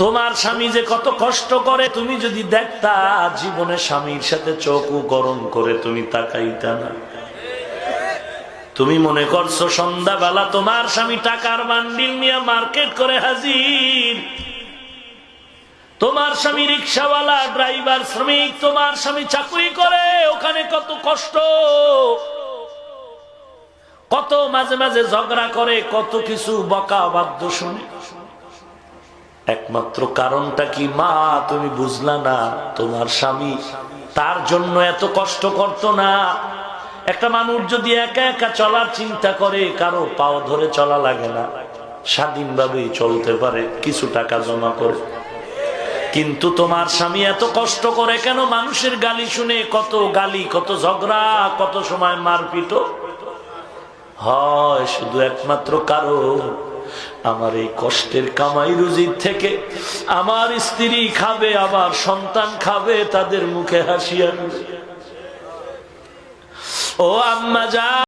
তোমার স্বামী যে কত কষ্ট করে, তুমি যদি দেখতা জীবনে স্বামীর সাথে চোখও গরম করে, তুমি তাকাইতা না। তুমি মনে করছ সন্ধ্যাবেলা তোমার স্বামী টাকার বান্ডিল নিয়ে মার্কেট করে হাজির। তোমার স্বামী রিক্সাওয়ালা, ড্রাইভার, শ্রমিক, তোমার স্বামী চাকরি করে, ওখানে কত কষ্ট। কত মাঝে মাঝে ঝগড়া করে, কত কিছু বকা বাদ্য শুনে। একমাত্র কারণটা কি? মা, তুমি বুঝলা না, তোমার স্বামী তার জন্য এত কষ্ট করত না। একটা মানুষ যদি একা একা চলার চিন্তা করে, কারও পাও ধরে চলা লাগে না। স্বাধীনভাবেই চলতে পারে, কিছু টাকা জমা করে। কিন্তু তোমার স্বামী এত কষ্ট করে কেন? মানুষের গালি শুনে কত গালি, কত ঝগড়া, কত সময় মারপিট হয় শুধু একমাত্র কারণ আমার এই কষ্টের কামাই রুজির থেকে আমার স্ত্রী খাবে আবার সন্তান খাবে, তাদের মুখে হাসি আনবে ও আম্মা, যা